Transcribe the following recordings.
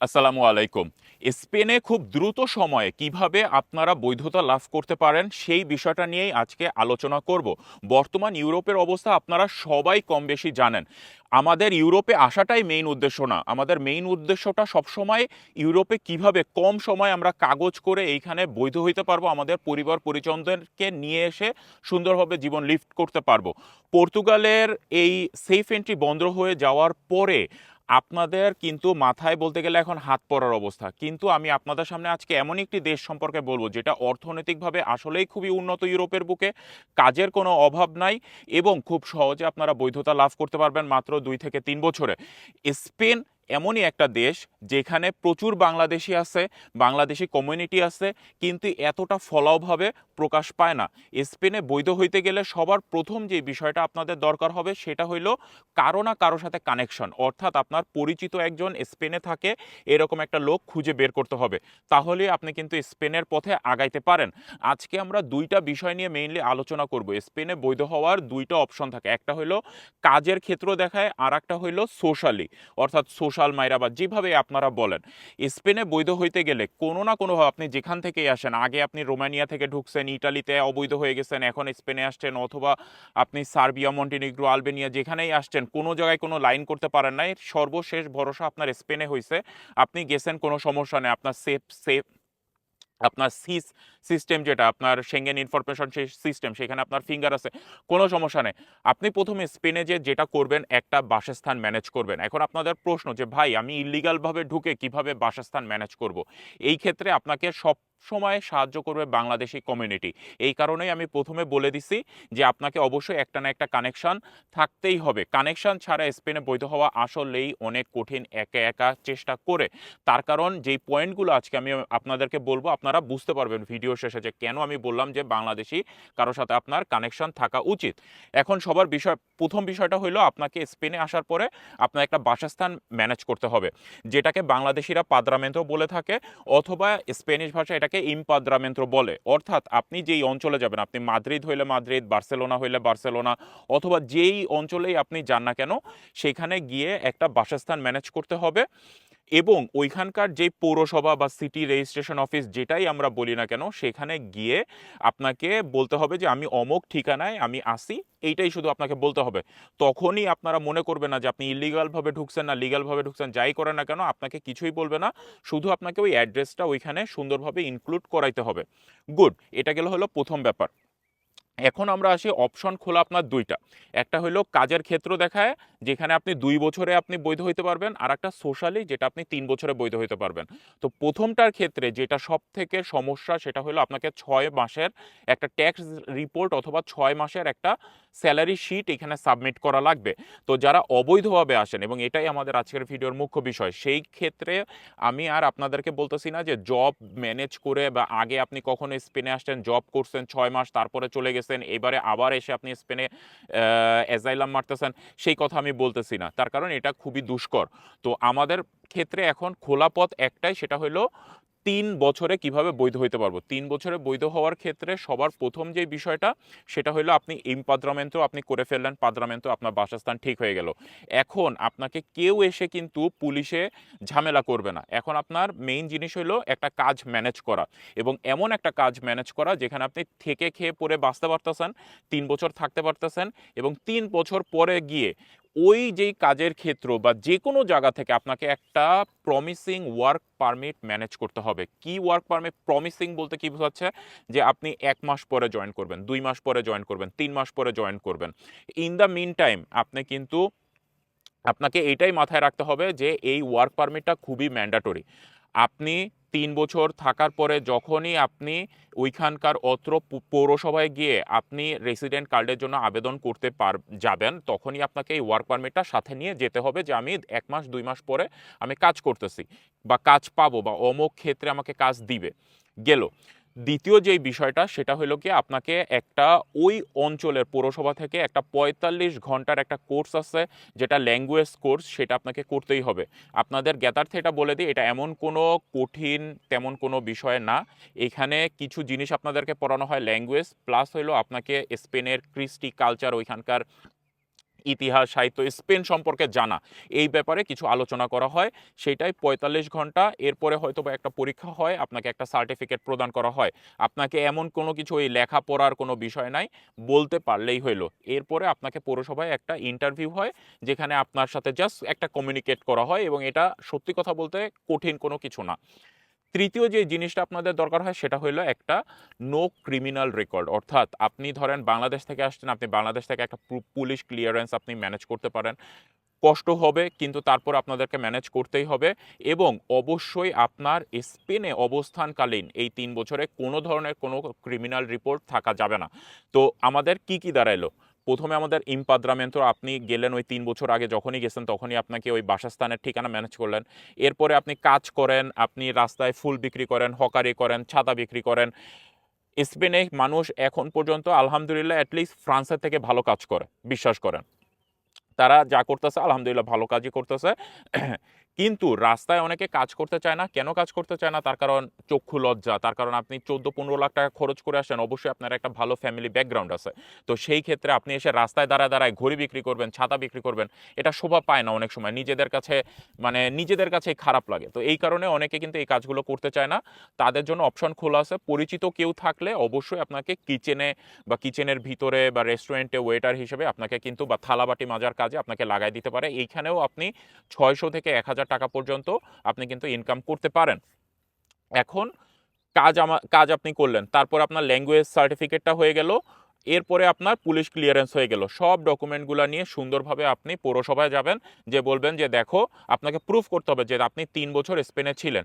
আসসালামু আলাইকুম। স্পেনে খুব দ্রুত সময়ে কীভাবে আপনারা বৈধতা লাভ করতে পারেন সেই বিষয়টা নিয়েই আজকে আলোচনা করব। বর্তমান ইউরোপের অবস্থা আপনারা সবাই কম বেশি জানেন। আমাদের ইউরোপে আসাটাই মেইন উদ্দেশ্য না। আমাদের মেইন উদ্দেশ্যটা সবসময় ইউরোপে কীভাবে কম সময় আমরা কাগজ করে এইখানে বৈধ হইতে পারব, আমাদের পরিবার পরিজনদেরকে নিয়ে এসে সুন্দরভাবে জীবন লিফট করতে পারব। পর্তুগালের এই সেফ এন্ট্রি বন্ধ হয়ে যাওয়ার পরে আপনাদের কিন্তু মাথায় বলতে গেলে এখন হাত পড়ার অবস্থা। কিন্তু আমি আপনাদের সামনে আজকে এমন একটি দেশ সম্পর্কে বলব, যেটা অর্থনৈতিকভাবে আসলেই খুবই উন্নত ইউরোপের বুকে, কাজের কোনো অভাব নাই এবং খুব সহজে আপনারা বৈধতা লাভ করতে পারবেন মাত্র দুই থেকে তিন বছরে। স্পেন এমনই একটা দেশ যেখানে প্রচুর বাংলাদেশি আছে, বাংলাদেশি কমিউনিটি আছে, কিন্তু এতটা ফলাওভাবে প্রকাশ পায় না। স্পেনে বৈধ হইতে গেলে সবার প্রথম যে বিষয়টা আপনাদের দরকার হবে সেটা হইল কারও না কারও সাথে কানেকশন অর্থাৎ আপনার পরিচিত একজন স্পেনে থাকে, এরকম একটা লোক খুঁজে বের করতে হবে। তাহলে আপনি কিন্তু স্পেনের পথে আগাইতে পারেন। আজকে আমরা দুইটা বিষয় নিয়ে মেইনলি আলোচনা করব। স্পেনে বৈধ হওয়ার দুইটা অপশন থাকে। একটা হইল কাজের ক্ষেত্র দেখায় আর একটা হইল সোশ্যালি অর্থাৎ সোশ্যাল মাইরা বা যেভাবে আপনারা বলেন, স্পেনে বৈধ হইতে গেলে কোনো না কোনোভাবে আপনি যেখান থেকেই আসেন, আগে আপনি রোমানিয়া থেকে ঢুকছেন, ইটালিতে অবৈধ হয়ে গেছেন, এখন স্পেনে আসছেন, অথবা আপনি সার্বিয়া, মন্টিনিগ্রো, আলবেনিয়া যেখানেই আসছেন, কোনো জায়গায় কোনো লাইন করতে পারেন নাই। সর্বশেষ ভরসা আপনার স্পেনে হয়েছে আপনি গেছেন, কোনো সমস্যা নেই। আপনার সেফ সেফ আপনার সিস, সিস্টেম যেটা, আপনার সেঙ্গেন ইনফরমেশন সিস্টেম, সেখানে আপনার ফিঙ্গার আছে, কোনো সমস্যা নেই। আপনি প্রথমে স্পেনে যে, যেটা করবেন, একটা বাসস্থান ম্যানেজ করবেন। এখন আপনাদের প্রশ্ন যে, ভাই, আমি ইলিগালভাবে ঢুকে কীভাবে বাসস্থান ম্যানেজ করব? এই ক্ষেত্রে আপনাকে সব সময় সাহায্য করবে বাংলাদেশি কমিউনিটি এই কারণেই আমি প্রথমে বলে দিছি যে আপনাকে অবশ্যই একটা না একটা কানেকশন থাকতেই হবে। কানেকশন ছাড়া স্পেনে বৈধ হওয়া আসলেই অনেক কঠিন একা একা চেষ্টা করে। তার কারণ যেই পয়েন্টগুলো আজকে আমি আপনাদেরকে বলব, আপনারা বুঝতে পারবেন ভিডিও শেষে যে কেন আমি বললাম যে বাংলাদেশি কারোর সাথে আপনার কানেকশন থাকা উচিত। এখন সবার বিষয়, প্রথম বিষয়টা হলো আপনাকে স্পেনে আসার পরে আপনার একটা বাসস্থান ম্যানেজ করতে হবে। যেটাকে বাংলাদেশিরা পাদ্রামেন্টো বলে থাকে, অথবা স্পেনিশ ভাষায় এটাকে ইম্পাদ্রামেন্ত্র বলে। অর্থাৎ আপনি যেই অঞ্চলে যাবেন, আপনি মাদ্রিদ হইলে মাদ্রিদ, বার্সেলোনা হইলে বার্সেলোনা, অথবা যেই অঞ্চলেই আপনি যান না কেন, সেখানে গিয়ে একটা বাসস্থান ম্যানেজ করতে হবে। এবং ওইখানকার যে পৌরসভা বা সিটি রেজিস্ট্রেশন অফিস যেটাই আমরা বলি না কেন, সেখানে গিয়ে আপনাকে বলতে হবে যে আমি অমুক ঠিকানায় আমি আসি, এইটাই শুধু আপনাকে বলতে হবে। তখনই আপনারা মনে করবেন না যে আপনি ইলিগালভাবে ঢুকছেন না লিগালভাবে ঢুকছেন, যাই করেন না কেন, আপনাকে কিছুই বলবে না। শুধু আপনাকে ওই অ্যাড্রেসটা ওইখানে সুন্দরভাবে ইনক্লুড করাইতে হবে। গুড এটা গেল হলো প্রথম ব্যাপার। এখন আমরা আসি অপশন খোলা আপনার দুইটা। একটা হলো কাজের ক্ষেত্র দেখায়, যেখানে আপনি দুই বছরে আপনি বৈধ হইতে পারবেন, আর একটা সোশ্যালি যেটা আপনি তিন বছরে বৈধ হইতে পারবেন। তো প্রথমটার ক্ষেত্রে যেটা সব থেকে সমস্যা, সেটা হলো আপনাকে ছয় মাসের একটা ট্যাক্স রিপোর্ট অথবা ছয় মাসের একটা স্যালারি শিট এখানে সাবমিট করা লাগবে। তো যারা অবৈধভাবে আসেন, এবং এটাই আমাদের আজকের ভিডিওর মুখ্য বিষয়, সেই ক্ষেত্রে আমি আর আপনাদেরকে বলতেছি না যে জব ম্যানেজ করে বা আগে আপনি কখনো স্পেনে আসছেন জব করছেন ছয় মাস, তারপরে চলে গেছেন। এবারে আবার এসে আপনি স্পেনে অ্যাজাইলাম মারতেছেন, সেই কথা আমি বলতেছি না। তার কারণ এটা খুবই দুষ্কর। তো আমাদের ক্ষেত্রে এখন খোলা পথ একটাই, সেটা হলো তিন বছরে কীভাবে বৈধ হইতে পারব? তিন বছরে বৈধ হওয়ার ক্ষেত্রে সবার প্রথম যে বিষয়টা, সেটা হলো আপনি ইম্পাদ্রামেন্ট আপনি করে ফেললেন পাদ্রামেন্ট আপনার বাসস্থান ঠিক হয়ে গেল। এখন আপনাকে কেউ এসে কিন্তু পুলিশে ঝামেলা করবে না। এখন আপনার মেইন জিনিস হলো একটা কাজ ম্যানেজ করা এবং এমন একটা কাজ ম্যানেজ করা যেখানে আপনি থেকে খেয়ে পরে বাঁচতে পারতেছেন, তিন বছর থাকতে পারতেছেন এবং তিন বছর পরে গিয়ে ওই যেই কাজের ক্ষেত্র বা যে কোনো জায়গা থেকে আপনাকে একটা প্রমিসিং ওয়ার্ক পারমিট ম্যানেজ করতে হবে। কি ওয়ার্ক পারমিট প্রমিসিং বলতে কি বোঝাচ্ছে? যে আপনি এক মাস পরে জয়েন করবেন, দুই মাস পরে জয়েন করবেন, তিন মাস পরে জয়েন করবেন। ইন দ্য মিন টাইম আপনি কিন্তু, আপনাকে এটাই মাথায় রাখতে হবে যে এই ওয়ার্ক পারমিটটা খুবই ম্যান্ডাটরি আপনি তিন বছর থাকার পরে যখনই আপনি ওইখানকার অত্র পৌরসভায় গিয়ে আপনি রেসিডেন্ট কার্ডের জন্য আবেদন করতে পার, যাবেন, তখনই আপনাকে এই ওয়ার্ক পারমিটটা সাথে নিয়ে যেতে হবে যে আমি এক মাস, দুই মাস পরে আমি কাজ করতেছি বা কাজ পাবো বা অমুক ক্ষেত্রে আমাকে কাজ দিবে। গেল। দ্বিতীয় যেই বিষয়টা, সেটা হলো কি আপনাকে একটা ওই অঞ্চলের পৌরসভা থেকে একটা পঁয়তাল্লিশ ঘণ্টার একটা কোর্স আছে, যেটা ল্যাঙ্গুয়েজ কোর্স, সেটা আপনাকে করতেই হবে। আপনাদের জ্ঞাতার্থে এটা বলে দিই, এটা এমন কোনো কঠিন, তেমন কোনো বিষয় না। এখানে কিছু জিনিস আপনাদেরকে পড়ানো হয় ল্যাঙ্গুয়েজ, প্লাস হলো আপনাকে স্পেনের কৃষ্টি কালচার, ওইখানকার ইতিহাস, সাহিত্য, স্পেন সম্পর্কে জানা। এই ব্যাপারে কিছু আলোচনা করা হয়। সেটাই পঁয়তাল্লিশ ঘণ্টা। এরপরে হয়তো বা একটা পরীক্ষা হয়, আপনাকে একটা সার্টিফিকেট প্রদান করা হয়। আপনাকে এমন কোনো কিছু ওই লেখাপড়ার কোনো বিষয় নাই, বলতে পারলেই হইল। এরপরে আপনাকে পৌরসভায় একটা ইন্টারভিউ হয়, যেখানে আপনার সাথে জাস্ট একটা কমিউনিকেট করা হয় এবং এটা সত্যি কথা বলতে কঠিন কোনো কিছু না। তৃতীয় যে জিনিসটা আপনাদের দরকার হয় সেটা হলো একটা নো ক্রিমিনাল রেকর্ড অর্থাৎ আপনি ধরেন বাংলাদেশ থেকে আসছেন, আপনি বাংলাদেশ থেকে একটা পুলিশ ক্লিয়ারেন্স আপনি ম্যানেজ করতে পারেন। কষ্ট হবে, কিন্তু তারপর আপনাদেরকে ম্যানেজ করতেই হবে এবং অবশ্যই আপনার স্পেনে অবস্থানকালীন এই তিন বছরে কোনো ধরনের কোনো ক্রিমিনাল রিপোর্ট থাকা যাবে না। তো আমাদের কি কি দাঁড়াইলো? প্রথমে আমাদের ইম্পাদ্রামেন্টো আপনি গেলেন ওই তিন বছর আগে যখনই গেছেন তখনই আপনাকে ওই বাসস্থানের ঠিকানা ম্যানেজ করলেন। এরপরে আপনি কাজ করেন, আপনি রাস্তায় ফুল বিক্রি করেন, হকারি করেন, ছাতা বিক্রি করেন। স্পেনে মানুষ এখন পর্যন্ত আলহামদুলিল্লাহ অ্যাটলিস্ট ফ্রান্সের থেকে ভালো কাজ করে, বিশ্বাস করেন। তারা যা করতেছে আলহামদুলিল্লাহ ভালো কাজই করতেছে। কিন্তু রাস্তায় অনেকে কাজ করতে চায় না। কেন কাজ করতে চায় না? তার কারণ চক্ষু লজ্জা। তার কারণ আপনি চোদ্দ পনেরো লাখ টাকা খরচ করে আসেন। অবশ্যই আপনার একটা ভালো ফ্যামিলি ব্যাকগ্রাউন্ড আছে। তো সেই ক্ষেত্রে আপনি এসে রাস্তায় দাঁড়ায় দাঁড়ায় ঘড়ি বিক্রি করবেন, ছাতা বিক্রি করবেন, এটা শোভা পায় না অনেক সময়। নিজেদের কাছে মানে নিজেদের কাছে খারাপ লাগে। তো এই কারণে অনেকে কিন্তু এই কাজগুলো করতে চায় না। তাদের জন্য অপশন খোলা আছে। পরিচিত কেউ থাকলে অবশ্যই আপনাকে কিচেনে বা কিচেনের ভিতরে বা রেস্টুরেন্টে ওয়েটার হিসেবে আপনাকে কিন্তু বা থালাবাটি মাজার কাজে আপনাকে লাগাই দিতে পারে। এইখানেও আপনি ছয়শো থেকে এক হাজার টাকা পর্যন্ত আপনি কিন্তু ইনকাম করতে পারেন। এখন কাজ আমা, কাজ আপনি করলেন, তারপর আপনার ল্যাঙ্গুয়েজ সার্টিফিকেটটা হয়ে গেল, এরপরে আপনার পুলিশ ক্লিয়ারেন্স হয়ে গেল। সব ডকুমেন্টগুলো নিয়ে সুন্দরভাবে আপনি পৌরসভায় যাবেন, যে বলবেন যে দেখো, আপনাকে প্রুফ করতে হবে যে আপনি তিন বছর স্পেনে ছিলেন।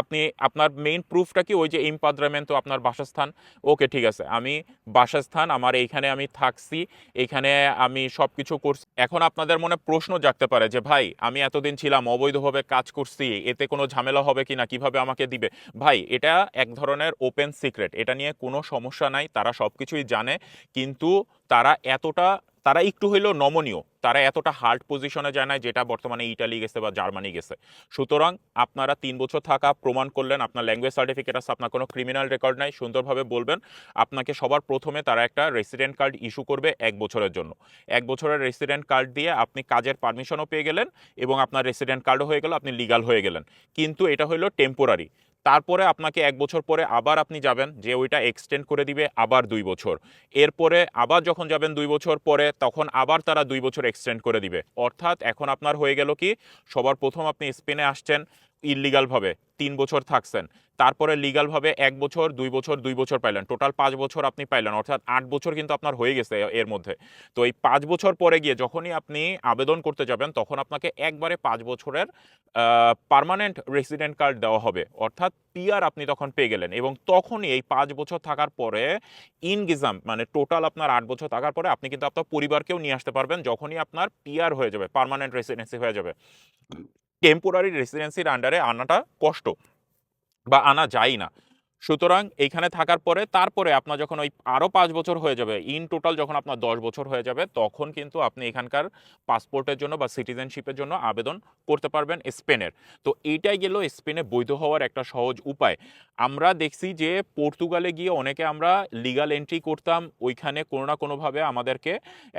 আপনি, আপনার মেইন প্রুফটা কি ওই যে ইম্পাদ্রামেন্ট তো আপনার বাসস্থান? ওকে, ঠিক আছে। আমি বাসস্থান, আমার এইখানে আমি থাকছি এইখানে আমি সব কিছু করছি। এখন আপনাদের মনে প্রশ্ন জাগতে পারে যে, ভাই, আমি এতদিন ছিলাম, অবৈধভাবে কাজ করছি, এতে কোনো ঝামেলা হবে কি না? কীভাবে আমাকে দিবে? ভাই, এটা এক ধরনের ওপেন সিক্রেট এটা নিয়ে কোনো সমস্যা নাই, তারা সব কিছুই জানে, কিন্তু তারা এতটা তারা একটু হইলেও নমনীয়। তারা এতটা হার্ড পজিশনে যায় না যেটা বর্তমানে ইটালি গেছে বা জার্মানি গেছে। সুতরাং আপনারা তিন বছর থাকা, প্রমাণ করলেন, আপনার ল্যাঙ্গুয়েজ সার্টিফিকেট আছে, আপনার কোনো ক্রিমিনাল রেকর্ড নাই, সুন্দরভাবে বলবেন। আপনাকে সবার প্রথমে তারা একটা রেসিডেন্ট কার্ড ইস্যু করবে এক বছরের জন্য। এক বছরের রেসিডেন্ট কার্ড দিয়ে আপনি কাজের পারমিশনও পেয়ে গেলেন এবং আপনার রেসিডেন্ট কার্ডও হয়ে গেল, আপনি লিগাল হয়ে গেলেন। কিন্তু এটা হলো টেম্পোরারি তারপরে আপনাকে এক বছর পরে আবার আপনি যাবেন, যে ওইটা এক্সটেন্ড করে দিবে আবার দুই বছর। এরপরে আবার যখন যাবেন দুই বছর পরে, তখন আবার তারা দুই বছর এক্সটেন্ড করে দিবে। অর্থাৎ এখন আপনার হয়ে গেল কি, সবার প্রথম আপনি স্পেনে আসছেন ইলিগালভাবে তিন বছর থাকছেন। তারপরে লিগালভাবে এক বছর, দুই বছর দুই বছর পাইলেন। টোটাল পাঁচ বছর আপনি পাইলেন, অর্থাৎ আট বছর কিন্তু আপনার হয়ে গেছে এর মধ্যে। তো এই পাঁচ বছর পরে গিয়ে যখনই আপনি আবেদন করতে যাবেন, তখন আপনাকে একবারে পাঁচ বছরের পার্মানেন্ট রেসিডেন্ট কার্ড দেওয়া হবে। অর্থাৎ পিআর আপনি তখন পেয়ে গেলেন এবং তখনই এই পাঁচ বছর থাকার পরে ইনগিজাম মানে টোটাল আপনার আট বছর থাকার পরে আপনি কিন্তু আপনার পরিবারকেও নিয়ে আসতে পারবেন, যখনই আপনার পিআর হয়ে যাবে পারমানেন্ট রেসিডেন্সি হয়ে যাবে। টেম্পোরারি রেসিডেন্সির আন্ডারে আনাটা কষ্ট বা আনা যায় না। সুতরাং এইখানে থাকার পরে তারপরে আপনার যখন ওই আরও পাঁচ বছর হয়ে যাবে ইন টোটাল যখন আপনার দশ বছর হয়ে যাবে, তখন কিন্তু আপনি এখানকার পাসপোর্টের জন্য বা সিটিজেনশিপের জন্য আবেদন করতে পারবেন স্পেনের। তো এইটাই গেল স্পেনে বৈধ হওয়ার একটা সহজ উপায়। আমরা দেখছি যে পর্তুগালে গিয়ে অনেকে আমরা লিগাল এন্ট্রি করতাম, ওইখানে কোনো না কোনোভাবে আমাদেরকে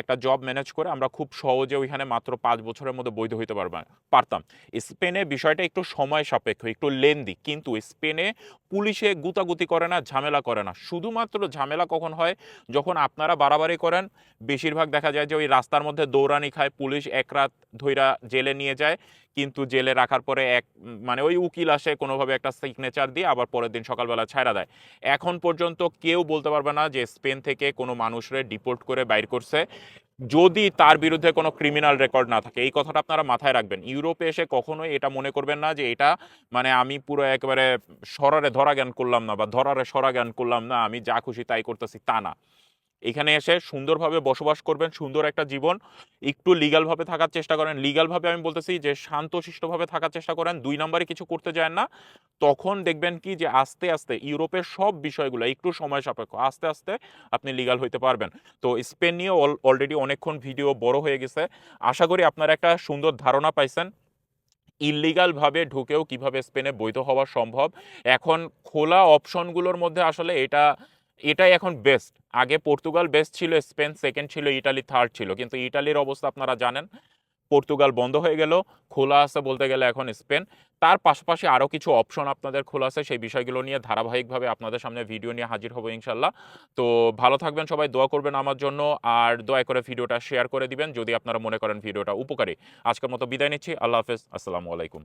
একটা জব ম্যানেজ করে আমরা খুব সহজে ওইখানে মাত্র পাঁচ বছরের মধ্যে বৈধ হইতে পারবা, পারতাম। স্পেনে বিষয়টা একটু সময় সাপেক্ষ, একটু লেন্দি কিন্তু স্পেনে পুলিশে গুতাগুতি করে না, ঝামেলা করে না। শুধুমাত্র ঝামেলা কখন হয়? যখন আপনারা বাড়াবাড়ি করেন, বেশিরভাগ দেখা যায় যে ওই রাস্তার মধ্যে দৌড়ানি খায়, পুলিশ এক রাত ধইরা জেলে নিয়ে যায়, কিন্তু জেলে রাখার পরে এক মানে ওই উকিল আসে কোনোভাবে একটা সিগনেচার দিয়ে আবার পরের দিন সকালবেলা ছাড়া দেয়। এখন পর্যন্ত কেউ বলতে পারবে না যে স্পেন থেকে কোনো মানুষরে ডিপোর্ট করে বাইর করছে। যদি তার বিরুদ্ধে কোনো ক্রিমিনাল রেকর্ড না থাকে, এই কথাটা আপনারা মাথায় রাখবেন। ইউরোপে এসে কখনোই এটা মনে করবেন না যে এটা মানে আমি পুরো একেবারে সরারে ধরা জ্ঞান করলাম না বা ধরারে সরা জ্ঞান করলাম না, আমি যা খুশি তাই করতেছি, তা না। এখানে এসে সুন্দরভাবে বসবাস করবেন, সুন্দর একটা জীবন। একটু লিগালভাবে থাকার চেষ্টা করেন। লিগালভাবে আমি বলতেছি যে, শান্তশিষ্টভাবে থাকার চেষ্টা করেন। দুই নম্বরে কিছু করতে যায় না। তখন দেখবেন কি যে, আস্তে আস্তে ইউরোপের সব বিষয়গুলো একটু সময় সাপেক্ষ। আস্তে আস্তে আপনি লিগাল হইতে পারবেন। তো স্পেন নিয়ে অলরেডি অনেকক্ষণ ভিডিও বড় হয়ে গেছে। আশা করি আপনারা একটা সুন্দর ধারণা পাইছেন। ইললিগালভাবে ঢুকেও কীভাবে স্পেনে বৈধ হওয়া সম্ভব। এখন খোলা অপশনগুলোর মধ্যে আসলে এটা এটাই এখন বেস্ট আগে পর্তুগাল বেস্ট ছিল, স্পেন সেকেন্ড ছিল, ইটালি থার্ড ছিল। কিন্তু ইটালির অবস্থা আপনারা জানেন, পর্তুগাল বন্ধ হয়ে গেল, খোলা আছে বলতে গেলে এখন স্পেন। তার পাশাপাশি আরও কিছু অপশন আপনাদের খোলা আছে, সেই বিষয়গুলো নিয়ে ধারাবাহিকভাবে আপনাদের সামনে ভিডিও নিয়ে হাজির হব ইনশাল্লাহ তো ভালো থাকবেন সবাই, দোয়া করবেন আমার জন্য, আর দয়া করে ভিডিওটা শেয়ার করে দিবেন, যদি আপনারা মনে করেন ভিডিওটা উপকারী। আজকের মতো বিদায় নিচ্ছি, আল্লাহ হাফেজ, আসসালামু আলাইকুম।